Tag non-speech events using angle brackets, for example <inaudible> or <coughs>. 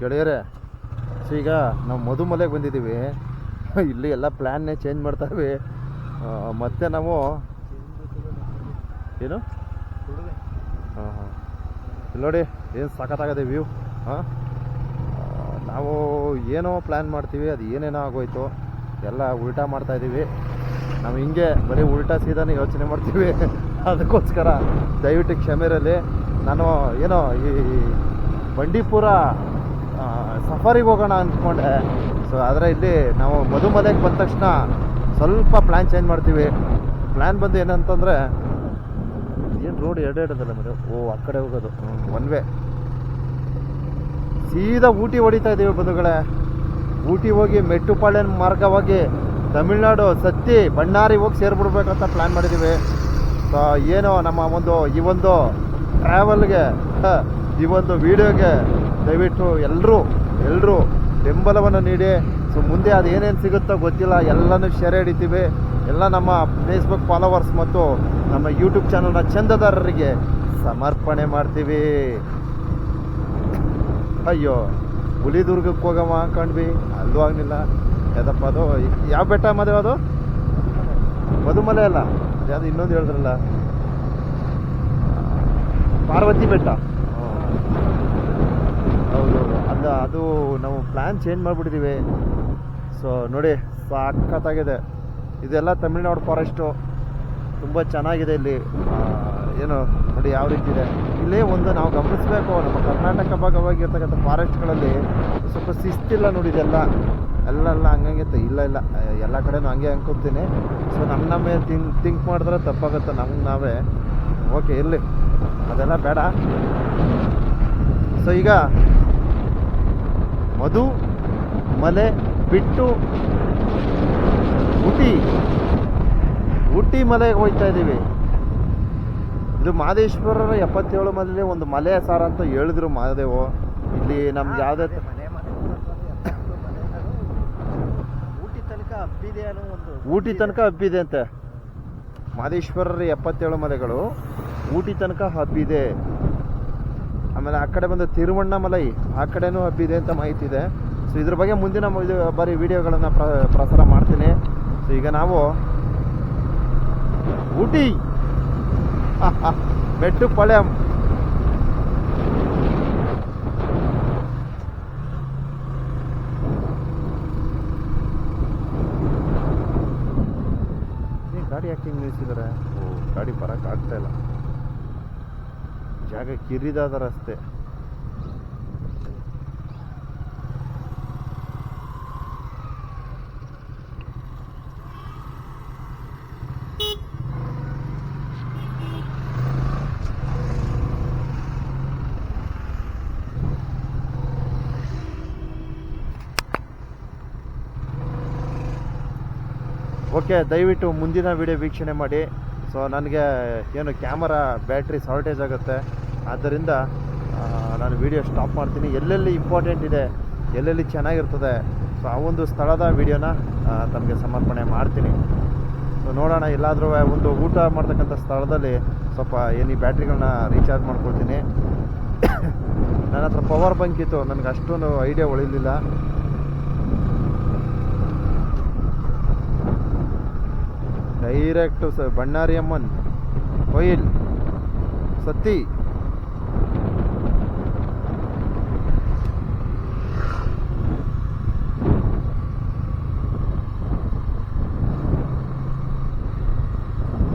ಗೆಳೆಯರೇ ಸೊ ಈಗ ನಾವು ಮಧುಮಲೆಗೆ ಬಂದಿದ್ದೀವಿ ಇಲ್ಲಿ ಎಲ್ಲ ಪ್ಲ್ಯಾನ್ನೇ ಚೇಂಜ್ ಮಾಡ್ತಾವೆ ಮತ್ತೆ ನಾವು ಏನು? ಹಾಂ ಹಾಂ. ನೋಡಿ, ಏನು ಸಖತ್ತಾಗದೆ ವ್ಯೂ ಹಾಂ? ನಾವು ಏನೋ ಪ್ಲ್ಯಾನ್ ಮಾಡ್ತೀವಿ, ಅದು ಏನೇನೋ ಆಗೋಯ್ತು. ಎಲ್ಲ ಉಲ್ಟಾ ಮಾಡ್ತಾ ಇದ್ದೀವಿ. ನಾವು ಹಿಂಗೆ ಬರೀ ಉಲ್ಟಾ ಸೀದಾನೆ ಯೋಚನೆ ಮಾಡ್ತೀವಿ. <laughs> ಅದಕ್ಕೋಸ್ಕರ ದಯವಿಟ್ಟು ಕ್ಷಮೆರಲ್ಲಿ ನಾನು ಏನೋ ಈ ಬಂಡೀಪುರ ಸಫಾರಿಗೆ ಹೋಗೋಣ ಅಂದ್ಕೊಂಡೆ. ಸೊ ಆದರೆ ಇಲ್ಲಿ ನಾವು ಮಧುಮಲೆಗೆ ಬಂದ ತಕ್ಷಣ ಸ್ವಲ್ಪ ಪ್ಲ್ಯಾನ್ ಚೇಂಜ್ ಮಾಡ್ತೀವಿ. ಪ್ಲ್ಯಾನ್ ಬಂದು ಏನಂತಂದರೆ, ಏನು ರೋಡ್ ಎರಡೆರಡದಲ್ಲ ಮೇಡಮ್ ಓ, ಆ ಕಡೆ ಹೋಗೋದು. ಒನ್ ವೇ ಸೀದಾ ಊಟಿ ಹೊಡಿತಾ ಇದ್ದೀವಿ ಬಂಧುಗಳೇ ಊಟಿ ಹೋಗಿ ಮೆಟ್ಟುಪಾಳ್ಯನ ಮಾರ್ಗವಾಗಿ ತಮಿಳ್ನಾಡು ಸತ್ತಿ ಬಣ್ಣಾರಿ ಹೋಗಿ ಸೇರಿಬಿಡ್ಬೇಕಂತ ಪ್ಲ್ಯಾನ್ ಮಾಡಿದ್ದೀವಿ ಸೊ ಏನೋ ನಮ್ಮ ಒಂದು, ಈ ಒಂದು ಟ್ರಾವೆಲ್ಗೆ ಈ ಒಂದು ವೀಡಿಯೋಗೆ ದಯವಿಟ್ಟು ಎಲ್ಲರೂ ಎಲ್ಲರೂ ಬೆಂಬಲವನ್ನು ನೀಡಿ. ಸೊ ಮುಂದೆ ಅದು ಏನೇನು ಸಿಗುತ್ತೋ ಗೊತ್ತಿಲ್ಲ. ಎಲ್ಲನೂ ಶೇರ್ ಹಿಡಿತೀವಿ. ಎಲ್ಲ ನಮ್ಮ ಫೇಸ್ಬುಕ್ ಫಾಲೋವರ್ಸ್ ಮತ್ತು ನಮ್ಮ ಯೂಟ್ಯೂಬ್ ಚಾನಲ್ನ ಚಂದದಾರರಿಗೆ ಸಮರ್ಪಣೆ ಮಾಡ್ತೀವಿ. ಅಯ್ಯೋ ಹುಲಿದುರ್ಗಕ್ಕೆ ಹೋಗಮ್ಮ ಅನ್ಕೊಂಡ್ವಿ ಅಲ್ಲೂ ಆಗಲಿಲ್ಲ. ಯಾವ್ದಪ್ಪ ಅದು? ಯಾವ ಬೆಟ್ಟ ಮದುವೆ ಅದು? ಮಧುಮಲೆ ಅಲ್ಲ. ಯಾವುದು ಇನ್ನೊಂದು ಹೇಳಿದ್ರಲ್ಲ? ಪಾರ್ವತಿ ಬೆಟ್ಟ. ಅದು ನಾವು ಪ್ಲ್ಯಾನ್ ಚೇಂಜ್ ಮಾಡಿಬಿಟ್ಟಿದ್ದೀವಿ ಸೊ ನೋಡಿ ಸಾಕತ್ತಾಗಿದೆ ಇದೆಲ್ಲ ತಮಿಳ್ನಾಡು ಫಾರೆಸ್ಟು ತುಂಬ ಚೆನ್ನಾಗಿದೆ ಇಲ್ಲಿ. ಏನು, ನೋಡಿ ಯಾವ ರೀತಿ ಇದೆ. ಇಲ್ಲೇ ಒಂದು ನಾವು ಗಮನಿಸಬೇಕು, ನಮ್ಮ ಕರ್ನಾಟಕ ಭಾಗವಾಗಿರ್ತಕ್ಕಂಥ ಫಾರೆಸ್ಟ್ಗಳಲ್ಲಿ ಸ್ವಲ್ಪ ಶಿಸ್ತಿಲ್ಲ ನೋಡಿ ಇದೆಲ್ಲ. ಎಲ್ಲ ಹಂಗಂಗೆ ಇಲ್ಲ ಇಲ್ಲ, ಎಲ್ಲ ಕಡೆನೂ ಹಂಗೆ ಅನ್ಕೊತೀನಿ. ಸೊ ನಮ್ಮ ನಮ್ಮೇ ತಿಂಕ್ ತಿಂಕ್ ಮಾಡಿದ್ರೆ ತಪ್ಪಾಗುತ್ತೆ ನಮ್ಗೆ ನಾವೇ. ಓಕೆ ಇರಲಿ. ಅದೆಲ್ಲ ಬೇಡ. ಸೊ ಈಗ ಮಧು ಮಲೆ ಬಿಟ್ಟು ಊಟಿ. ಊಟಿ ಮಲೆಗೆ ಹೋಗ್ತಾ ಇದ್ದೀವಿ ಇದು ಮಹದೇಶ್ವರರ ಎಪ್ಪತ್ತೇಳು ಮಲೆ ಒಂದು ಮಲೆ ಸಾರ ಅಂತ ಹೇಳಿದ್ರು ಮಹಾದೇವು. ಇಲ್ಲಿ ನಮ್ಗೆ ಯಾವುದೇ ತ- ಊಟಿ ತನಕ ಹಬ್ಬಿದೆ ಅನ್ನೋ ಒಂದು ಊಟಿ ತನಕ ಹಬ್ಬಿದೆ ಅಂತೆ. ಮಹದೇಶ್ವರರ ಎಪ್ಪತ್ತೇಳು ಮಲೆಗಳು ಊಟಿ ತನಕ ಹಬ್ಬಿದೆ. ಆಮೇಲೆ ಆ ಕಡೆ ಬಂದು ತಿರುವಣ್ಣಮಲೈ, ಆ ಕಡೆನೂ ಹಬ್ಬಿದೆ ಅಂತ ಮಾಹಿತಿ ಇದೆ. ಸೊ ಇದ್ರ ಬಗ್ಗೆ ಮುಂದಿನ ಇದು ಬಾರಿ ವಿಡಿಯೋಗಳನ್ನು ಪ್ರ, ಪ್ರಸಾರ ಮಾಡ್ತೀನಿ. ಸೊ ಈಗ ನಾವು ಊಟಿ. <laughs> ಮೆಟ್ಟುಪಾಳ್ಯಂ ಗಾಡಿ ಯಾಕೆ ಹಿಂಗೆ ನಿಲ್ಸಿದ್ದಾರೆ ಓ, ಗಾಡಿ ಬರಕ್ಕೆ ಆಗ್ತಾ ಇಲ್ಲ. ಜಾಗ ಕಿರಿದಾದ ರಸ್ತೆ. ಓಕೆ ದಯವಿಟ್ಟು ಮುಂದಿನ ವಿಡಿಯೋ ವೀಕ್ಷಣೆ ಮಾಡಿ. ಸೊ ನನಗೆ ಏನು ಕ್ಯಾಮರಾ ಬ್ಯಾಟ್ರಿ ಶಾರ್ಟೇಜ್ ಆಗುತ್ತೆ. ಆದ್ದರಿಂದ ನಾನು ವಿಡಿಯೋ ಸ್ಟಾಪ್ ಮಾಡ್ತೀನಿ. ಎಲ್ಲೆಲ್ಲಿ ಇಂಪಾರ್ಟೆಂಟ್ ಇದೆ, ಎಲ್ಲೆಲ್ಲಿ ಚೆನ್ನಾಗಿರ್ತದೆ ಸೊ ಆ ಒಂದು ಸ್ಥಳದ ವಿಡಿಯೋನ ತಮಗೆ ಸಮರ್ಪಣೆ ಮಾಡ್ತೀನಿ. ಸೊ ನೋಡೋಣ, ಎಲ್ಲಾದರೂ ಒಂದು ಊಟ ಮಾಡ್ತಕ್ಕಂಥ ಸ್ಥಳದಲ್ಲಿ ಸ್ವಲ್ಪ ಏನು ಈ ಬ್ಯಾಟ್ರಿಗಳನ್ನ ರೀಚಾರ್ಜ್ ಮಾಡ್ಕೊಳ್ತೀನಿ. <coughs> ನನ್ನ ಹತ್ರ ಪವರ್ ಬಂಕ್ ಇತ್ತು. ನನಗೆ ಅಷ್ಟೊಂದು ಐಡಿಯಾ ಉಳಿಲಿಲ್ಲ. ಡೈರೆಕ್ಟು ಸ ಬಣ್ಣಾರಿ ಅಮ್ಮನ್. ಕೊಯಿಲ್. ಸತ್ತಿ.